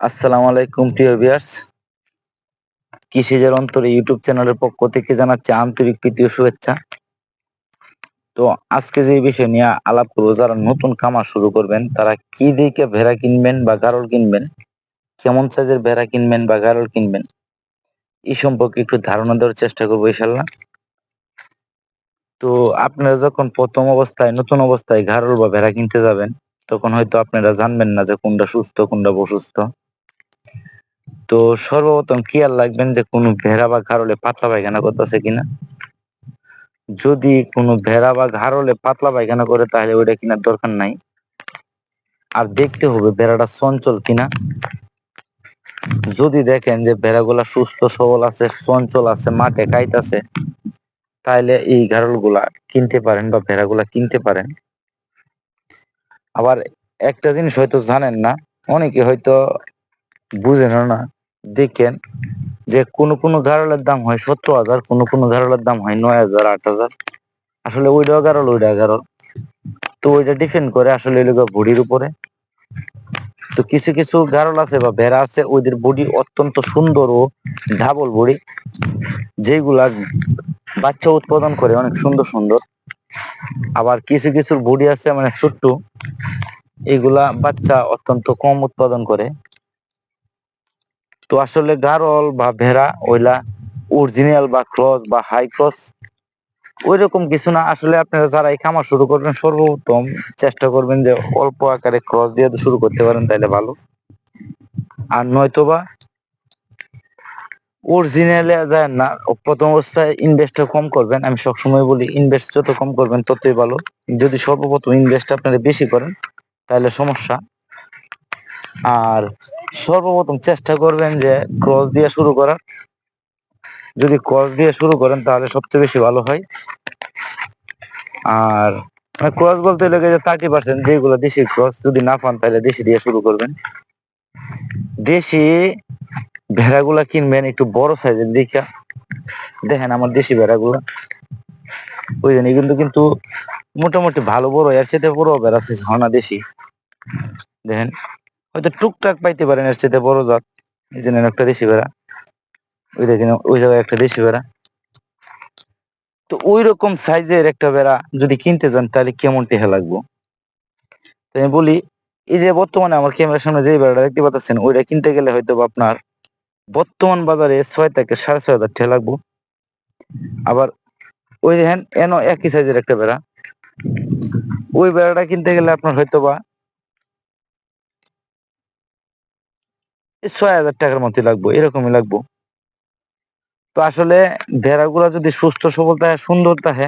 আসসালামু আলাইকুম, প্রিয় ভিউয়ার্স। কৃষিজের অন্তরে ইউটিউব চ্যানেলের পক্ষ থেকে জানাচ্ছি আন্তরিক প্রীতি শুভেচ্ছা। তো আজকে যে বিষয় নিয়ে আলাপ করব, যারা নতুন খামার শুরু করবেন, তারা কি দিকে ভেড়া কিনবেন বা গারল কিনবেন, কেমন সাইজের ভেড়া কিনবেন বা গারল কিনবেন, এই সম্পর্কে একটু ধারণা দেওয়ার চেষ্টা করব ইনশাল্লাহ তো আপনারা যখন প্রথম অবস্থায়, নতুন অবস্থায় গারল বা ভেড়া কিনতে যাবেন, তখন হয়তো আপনারা জানবেন না যে কোনটা সুস্থ, কোনটা অসুস্থ। তো সর্বপ্রথম খেয়াল রাখবেন যে কোনো ভেড়া বা ঘাড়লে পাতলা পায়খানা করতেছে কিনা? যদি কোনো ভেড়া বা ঘাড়লে পাতলা পায়খানা করে, তাহলে ওইটা কেনার দরকার নাই। আর দেখতে হবে ভেড়াটা চঞ্চল কিনা। যদি দেখেন যে ভেড়াগুলা সুস্থ, সবল আছে, চঞ্চল আছে, মাঠে খাইতেছে তাহলে এই ঘাড়লগুলা কিনতে পারেন বা ভেড়াগুলা কিনতে পারেন। আবার একটা জিনিস হয়তো জানেন না, অনেকে হয়তো বুঝেন না দেখেন যে কোনো কোনো গারলের দাম হয় সত্তর হাজার, কোনো কোনো গারলের দাম হয় নয় হাজার, আট হাজার। আসলে ওইটাও গারল, ওইটা গারল। তো ওইটা ডিপেন্ড করে আসলে এলাকা বডির উপরে। তো কিছু কিছু গারল আছে বা ভেড়া আছে ওদের বডি অত্যন্ত সুন্দর ও ডাবল বডি যেগুলা বাচ্চা উৎপাদন করে অনেক সুন্দর সুন্দর। আবার কিছু, কিছুর বডি আছে মানে ছোট্ট, এগুলা বাচ্চা অত্যন্ত কম উৎপাদন করে। তো আসলে গারল বা ভেড়া, ওইলা অরিজিনাল বা ক্রস বা হাই ক্রস ওই রকম কিছু না। আসলে আপনারা যারা এই খামার শুরু করবেন, সর্বপ্রথম চেষ্টা করবেন যে অল্প আকারে ক্রস দিয়ে শুরু করতে পারেন, তাইলে ভালো। আর নয়তোবা অরিজিনালে যায় না, প্রথম অবস্থায় ইনভেস্টটা কম করবেন। আমি সবসময় বলি ইনভেস্ট যত কম করবেন, ততই ভালো। যদি সর্বপ্রথম ইনভেস্ট আপনারা বেশি করেন তাহলে সমস্যা। আর সর্বপ্রথম চেষ্টা করবেন যে ক্রস দিয়ে শুরু করার। যদি ক্রস দিয়ে শুরু করেন তাহলে সবচেয়ে বেশি ভালো হয়। আর ক্রস বলতে লেগে যে থার্টি পার্সেন্ট যেগুলো দেশি ক্রস যদি না পান তাহলে দেশি দিয়ে শুরু করবেন। দেশি ভেড়াগুলা কিনবেন একটু বড় সাইজের দিকা। দেখেন আমার দেশি ভেড়াগুলা। ওই জন্য কিন্তু কিন্তু মোটামুটি ভালো বড়, এর সাথে বড় ভেড়া সাইজ দেশি। দেখেন। হয়তো টুকটাক পাইতে পারেন, এর সাথে বড় জাত এই জন্য একটা দেশি ভেড়া। ওই দেখেন, ওই জায়গায় একটা দেশি ভেড়া। তো ওই রকম সাইজের একটা বেড়া যদি কিনতে যান, তাহলে কেমন টেহা লাগবো? তো আমি বলি, এই যে বর্তমানে আমার ক্যামেরার সামনে যে বেড়াটা দেখতে পাচ্ছেন, ওইটা কিনতে গেলে হয়তো আপনার বর্তমান বাজারে ছয় থেকে সাড়ে ছয় হাজার টাকা লাগবো। আবার ওই দেখেন, এন একই সাইজের একটা বেড়া ওই বেড়াটা কিনতে গেলে আপনার হয়তো বা ছয় হাজার টাকার মতোই লাগবো, এরকমই লাগবো। তো আসলে ভেড়াগুলা যদি সুস্থ সবল থাকে সুন্দর থাকে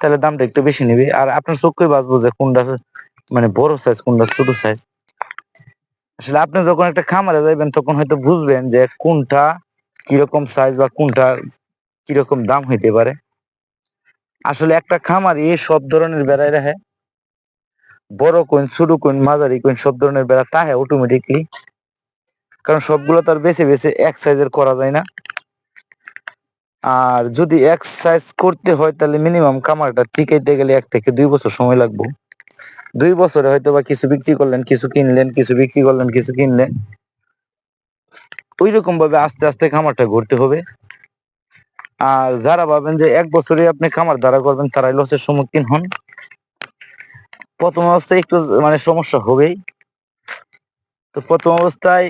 তাহলে দামটা একটু বেশি নিবে। আর আপনার চোখে বাঁচবো যে কোনটা মানে বড় সাইজ কোনটা ছোট সাইজ আসলে আপনি যখন একটা খামারে যাবেন তখন হয়তো বুঝবেন যে কোনটা কীরকম সাইজ বা কোনটা কীরকম দাম হইতে পারে। আসলে একটা খামারি সব ধরনের বেড়াই রাখে। বড় কোন ছোট কোন মাঝারি কোন সব ধরনের বেড়া তাহে অটোমেটিকলি কারণ সবগুলো তার বেছে বেছে এক সাইজের করা যায় না। আর যদি এক সাইজ করতে হয়, তাহলে মিনিমাম খামারটা টিকাইতে গেলে এক থেকে দুই বছর সময় লাগবে। দুই বছরে হয়তো বা কিছু বিক্রি করলেন, কিছু কিনলেন, কিছু বিক্রি করলেন, কিছু কিনলেন। ওই রকম ভাবে আস্তে আস্তে খামারটা ঘুরতে হবে। আর যারা ভাবেন যে এক বছরে আপনি খামার দ্বারা করবেন, তারাই লসের সম্মুখীন হন। প্রথম অবস্থায় একটু মানে সমস্যা হবেই। তো প্রথম অবস্থায়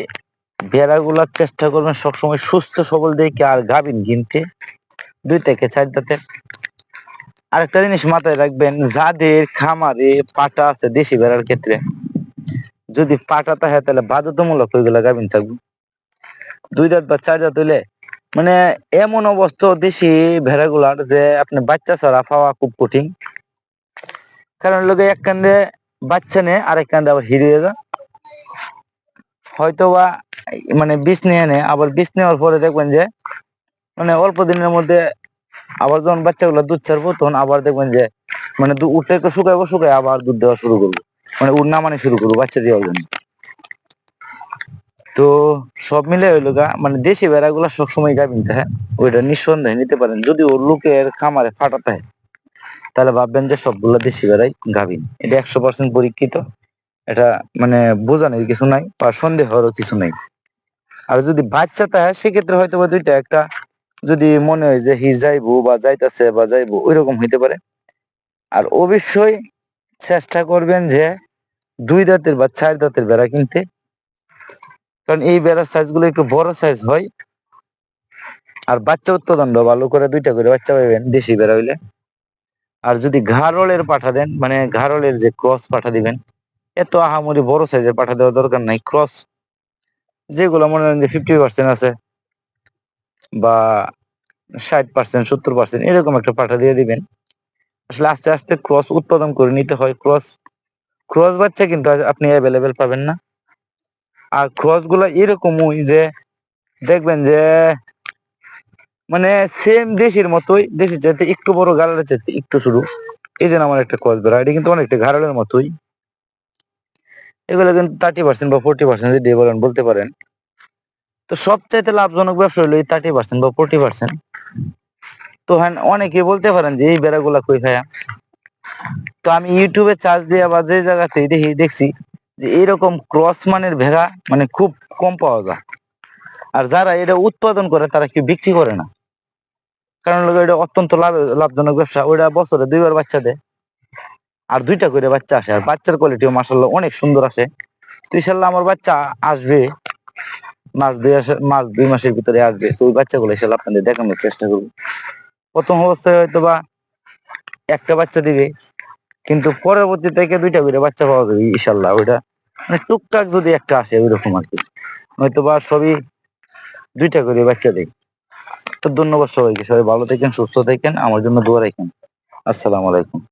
ভেড়াগুলার চেষ্টা করবেন সবসময় সুস্থ সবল দেখে আর গাভিন কিনতে দুই থেকে চার দাঁতের। আরেকটা জিনিস মাথায় রাখবেন, যাদের খামারে পাটা আছে দেশি ভেড়ার ক্ষেত্রে, যদি পাটা থাকে তাহলে বাধ্যতামূলক ওইগুলা গাভিন থাকবে। দুই দাঁত বা চার দাঁত হইলে মানে এমন অবস্থা দেশি ভেড়াগুলার যে আপনি বাচ্চা ছাড়া পাওয়া খুব কঠিন। কারণ লোকে এক কান্দে বাচ্চা নেয়, আরেক কান্দে আবার হিরিয়ে যায় হয়তো বা মানে বিষ নিয়ে নেয় আবার বিষ নেওয়ার পরে দেখবেন যে মানে অল্প দিনের মধ্যে আবার যখন বাচ্চাগুলো দুধ ছাড়বো তখন আবার দেখবেন যে মানে উঠে একটু শুকাইবো শুকাই আবার দুধ দেওয়া শুরু করব। মানে উঠ নামানি শুরু করব বাচ্চা দেওয়ার জন্য। তো সব মিলে হইল গা মানে দেশি বেড়াগুলা সবসময় গাভিন থাকে ওইটা নিঃসন্দেহে নিতে পারেন। যদি ওর লোকের খামারে ফাটাতে তাহলে ভাববেন যে সবগুলো দেশি বেড়াই গাভিন। এটা একশো পার্সেন্ট পরীক্ষিত। এটা মানে বোঝানোর কিছু নাই বা সন্দেহ সন্দেহেরও কিছু নাই। আর যদি বাচ্চা থাকে, সেক্ষেত্রে হয়তো বা দুইটা, একটা যদি মনে হয় যে হি যাইবো বা যাইতাছে বা যাইবো, ওইরকম হইতে পারে। আর অবশ্যই চেষ্টা করবেন যে দুই দাঁতের বা চার দাঁতের বেড়া কিনতে। কারণ এই বেড়ার সাইজগুলো একটু বড় সাইজ হয়। আর বাচ্চা উৎপাদনটা ভালো করে দুইটা করে বাচ্চা পাইবেন, দেশি বেড়া হইলে। আর যদি ঘাড়লের পাঠা দেন মানে ঘাড়লের যে ক্রস পাঠা দিবেন এত আহামরি বড় সাইজের পাঠা দেওয়ার দরকার নাই ক্রস যেগুলো মনে করেন যে ফিফটি পার্সেন্ট আছে বা ষাট পার্সেন্ট সত্তর পার্সেন্ট এরকম একটা পাঠা দিয়ে দিবেন। আসলে আস্তে আস্তে ক্রস উৎপাদন করে নিতে হয় ক্রস ক্রস বাচ্চা কিন্তু আপনি অ্যাভেলেবেল পাবেন না। আর ক্রসগুলো এরকমই যে দেখবেন যে মানে সেম দেশের মতোই, দেশের চাইতে একটু বড় গাড়ালের চাইতে একটু শুরু। এই যে আমার একটা ক্রস বেড়া এটা কিন্তু অনেকটা ঘাড়ালের মতোই। এগুলো কিন্তু থার্টি পার্সেন্ট বা ফোর্টি পার্সেন্ট যদি বলেন, বলতে পারেন। তো সবচাইতে লাভজনক ব্যবসা হলো এই থার্টি পার্সেন্ট বা ফোর্টি পার্সেন্ট তো হ্যাঁ অনেকে বলতে পারেন যে, এই বেড়াগুলা কই ভাইয়া? তো আমি ইউটিউবে চার্জ দিয়ে বা যে জায়গাতে দেখি, দেখছি যে, এরকম ক্রস মানের ভেড়া মানে খুব কম পাওয়া যায়। আর যারা এটা উৎপাদন করে, তারা কেউ বিক্রি করে না। কারণ এটা অত্যন্ত লাভ, লাভজনক ব্যবসা। ওইটা বছরে দুইবার বাচ্চা দেয়। আর দুইটা করে বাচ্চা আসে। আর বাচ্চার কোয়ালিটিও মাসাল্লাহ অনেক সুন্দর আসে। তো ইনশাল্লাহ আমার বাচ্চা আসবে, মাস দুই মাস দুই মাসের ভিতরে আসবে। তো ওই বাচ্চাগুলো ইনশাল্লাহ আপনাদের দেখানোর চেষ্টা করব। প্রথম অবস্থায় হয়তো বা একটা বাচ্চা দিবে, কিন্তু পরবর্তী থেকে দুইটা করে বাচ্চা পাওয়া যাবে ইনশাল্লাহ ওইটা মানে টুকটাক যদি একটা আসে ওইরকম আর কি। হয়তো বা সবই দুইটা করে বাচ্চা দেয় তো ধন্যবাদ সবাইকে। সবাই ভালো থাকেন, সুস্থ থাকেন। আমার জন্য দোয়া রাখেন। আসসালামু আলাইকুম।